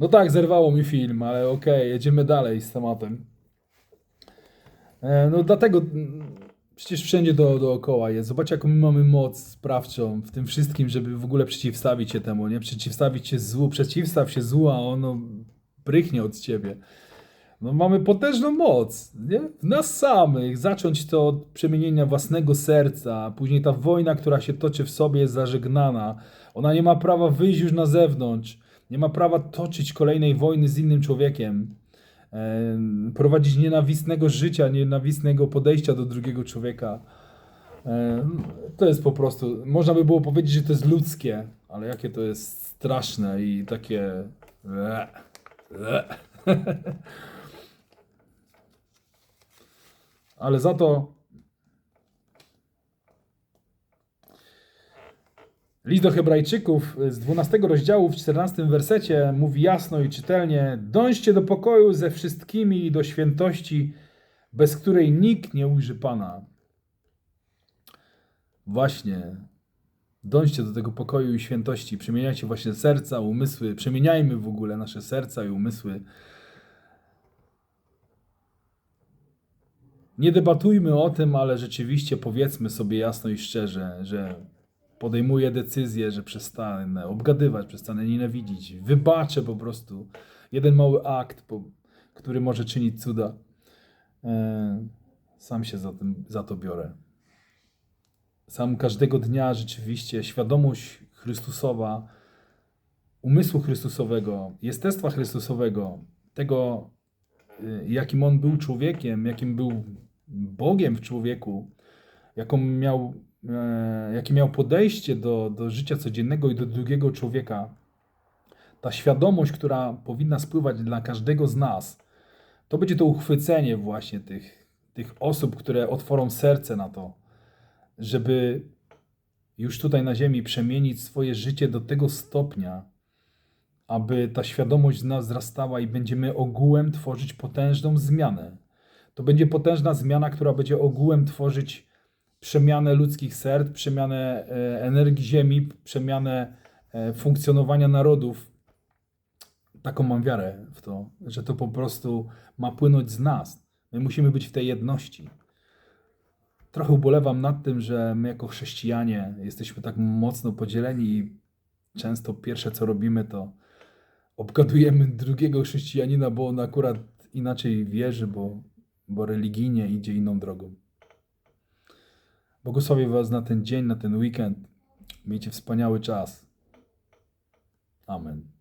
No tak, zerwało mi film, ale okej, jedziemy dalej z tematem. E, No dlatego przecież wszędzie do, dookoła jest. Zobacz, jaką my mamy moc sprawczą w tym wszystkim, żeby w ogóle przeciwstawić się temu, nie? Przeciwstawić się złu, przeciwstaw się złu, a ono prychnie od ciebie. No mamy potężną moc, nie? W nas samych. Zacząć to od przemienienia własnego serca, później ta wojna, która się toczy w sobie jest zażegnana. Ona nie ma prawa wyjść już na zewnątrz. Nie ma prawa toczyć kolejnej wojny z innym człowiekiem. Em, prowadzić nienawistnego życia, nienawistnego podejścia do drugiego człowieka. Em, To jest po prostu, można by było powiedzieć, że to jest ludzkie, ale jakie to jest straszne i takie. Le. Ale za to List do Hebrajczyków z 12 rozdziału w 14 wersecie mówi jasno i czytelnie: Dążcie do pokoju ze wszystkimi i do świętości, bez której nikt nie ujrzy Pana. Właśnie. Dążcie do tego pokoju i świętości. Przemieniajcie właśnie serca, umysły. Przemieniajmy w ogóle nasze serca i umysły. Nie debatujmy o tym, ale rzeczywiście powiedzmy sobie jasno i szczerze, że podejmuję decyzję, że przestanę obgadywać, przestanę nienawidzić. Wybaczę po prostu jeden mały akt, który może czynić cuda. E, sam się za, tym, za to biorę. Sam każdego dnia rzeczywiście świadomość Chrystusowa, umysłu Chrystusowego, jestestwa Chrystusowego, tego, y, jakim on był człowiekiem, jakim był Bogiem w człowieku, jaką miał, e, jakie miał podejście do, do życia codziennego i do drugiego człowieka, ta świadomość, która powinna spływać dla każdego z nas, to będzie to uchwycenie właśnie tych, tych osób, które otworzą serce na to, żeby już tutaj na ziemi przemienić swoje życie do tego stopnia, aby ta świadomość z nas wzrastała i będziemy ogółem tworzyć potężną zmianę. To będzie potężna zmiana, która będzie ogółem tworzyć przemianę ludzkich serc, przemianę e, energii Ziemi, przemianę e, funkcjonowania narodów. Taką mam wiarę w to, że to po prostu ma płynąć z nas. My musimy być w tej jedności. Trochę ubolewam nad tym, że my jako chrześcijanie jesteśmy tak mocno podzieleni i często pierwsze co robimy to obgadujemy drugiego chrześcijanina, bo on akurat inaczej wierzy, bo, bo religijnie idzie inną drogą. Błogosławię Was na ten dzień, na ten weekend. Miejcie wspaniały czas. Amen.